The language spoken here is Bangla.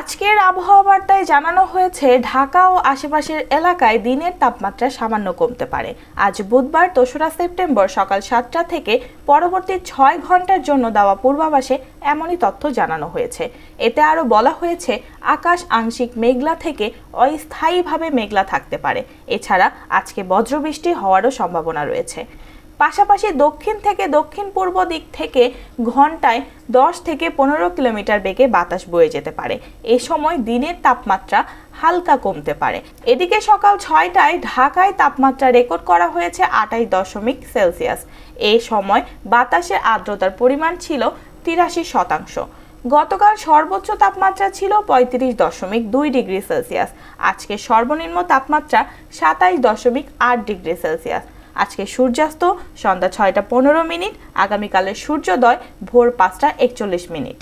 আজকের আবহাওয়া বার্তায় জানানো হয়েছে, ঢাকা ও আশেপাশের এলাকায় দিনের তাপমাত্রা সামান্য কমতে পারে। আজ বুধবার, দোসরা সেপ্টেম্বর সকাল সাতটা থেকে পরবর্তী ছয় ঘণ্টার জন্য দেওয়া পূর্বাভাসে এমনই তথ্য জানানো হয়েছে। এতে আরও বলা হয়েছে, আকাশ আংশিক মেঘলা থেকে অস্থায়ীভাবে মেঘলা থাকতে পারে। এছাড়া আজকে বজ্রবৃষ্টি হওয়ারও সম্ভাবনা রয়েছে। পাশাপাশি দক্ষিণ থেকে দক্ষিণ পূর্ব দিক থেকে ঘন্টায় দশ থেকে পনেরো কিলোমিটার বেগে বাতাস বয়ে যেতে পারে। এ সময় দিনের তাপমাত্রা হালকা কমতে পারে। এদিকে সকাল ছয়টায় ঢাকায় তাপমাত্রা রেকর্ড করা হয়েছে আটাইশ দশমিক সেলসিয়াস। এই সময় বাতাসের আর্দ্রতার পরিমাণ ছিল তিরাশি শতাংশ। গতকাল সর্বোচ্চ তাপমাত্রা ছিল পঁয়ত্রিশ দশমিক দুই ডিগ্রি সেলসিয়াস। আজকে সর্বনিম্ন তাপমাত্রা সাতাইশ দশমিক আট ডিগ্রি সেলসিয়াস। আজকে সূর্যাস্ত সন্ধ্যা ছয়টা পনেরো মিনিট আগামীকালের সূর্যোদয় ভোর পাঁচটা একচল্লিশ মিনিট।